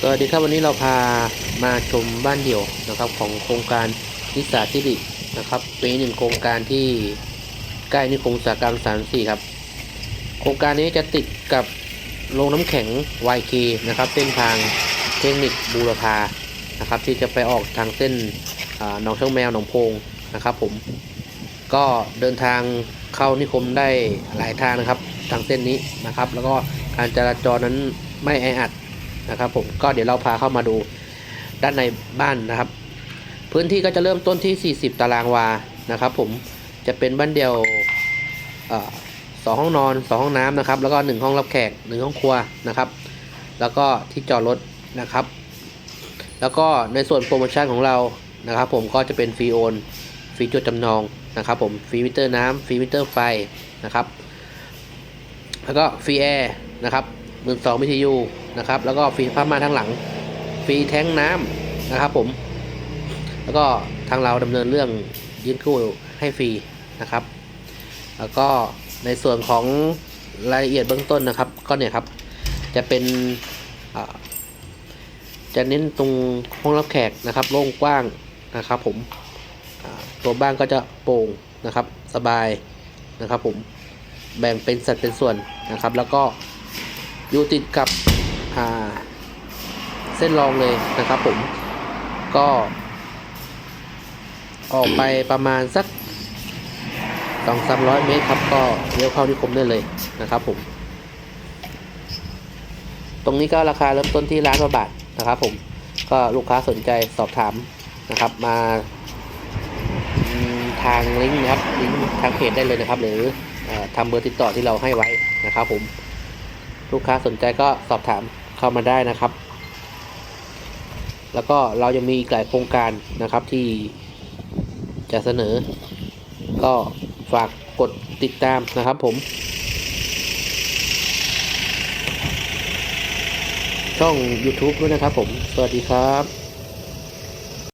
สวัสดีครับวันนี้เราพามาชมบ้านเดี่ยวนะครับของโครงการนิสสาธิรินะครับเป็นหนึ่งโครงการที่ใกล้นิคมอุตสาหกรรม34ครับ โครงการนี้จะติดกับโรงน้ำแข็ง YK นะครับเส้นทางเทคนิคบูรพานะครับที่จะไปออกทางเส้นหนองช่างแมวหนองโพงนะครับผมก็เดินทางเข้านิคมได้หลายทางนะครับทางเส้นนี้นะครับ แล้วก็การจราจรนั้น ไม่แออัดนะครับผมก็เดี๋ยวเราพาเข้ามาดูด้านในบ้านนะครับ พื้นที่ก็จะเริ่มต้นที่ 40 ตารางวานะครับ ผมจะเป็นบ้านเดียวสองห้องนอนสองห้องน้ำนะครับ แล้วก็หนึ่งห้องรับแขกหนึ่งห้องครัวนะครับ แล้วก็ที่จอดรถนะครับ แล้วก็ในส่วนโปรโมชั่นของเรานะครับ ผมก็จะเป็นฟรีโอนฟรีจดจำนองนะครับ ผมฟรีมิเตอร์น้ำฟรีมิเตอร์ไฟนะครับ แล้วก็ฟรีแอร์นะครับ หมื่นสองวิทยุนะครับ แล้วก็ฟรีผ้าม่านทั้งหลัง ฟรีแท้งน้ำนะครับ ผม แล้วก็ทางเราดำเนินเรื่องยื่นกู้ให้ฟรีนะครับ แล้วก็ในส่วนของรายละเอียดเบื้องต้นนะครับ ก็เนี่ยครับ จะเป็นจะเน้นตรงห้องรับแขกนะครับ โล่งกว้างนะครับ ผมตัวบ้านก็จะโปร่งนะครับ สบายนะครับ ผมแบ่งเป็นสัดเป็นส่วนนะครับ แล้วก็ อยู่ติดกับเส้นรองเลยนะครับผมก็ ออกไปประมาณสักสองสามร้อยเมตรครับก็เลี้ยวเข้านิคมได้เลยนะครับผม ตรงนี้ก็ราคาเริ่มต้นที่ล้านกว่าบาทนะครับผมก็ลูกค้าสนใจสอบถามนะครับ มาทางลิงก์นะครับลิงก์ทางเพจได้เลยนะครับ หรืออทำเบอร์ติดต่อที่เราให้ไว้นะครับผม ลูกค้าสนใจก็สอบถามเข้ามาได้นะครับ แล้วก็เรายังมีอีกหลายโครงการนะครับที่จะเสนอ ก็ฝากกดติดตามนะครับผม ช่อง YouTube ด้วยนะครับผม สวัสดีครับ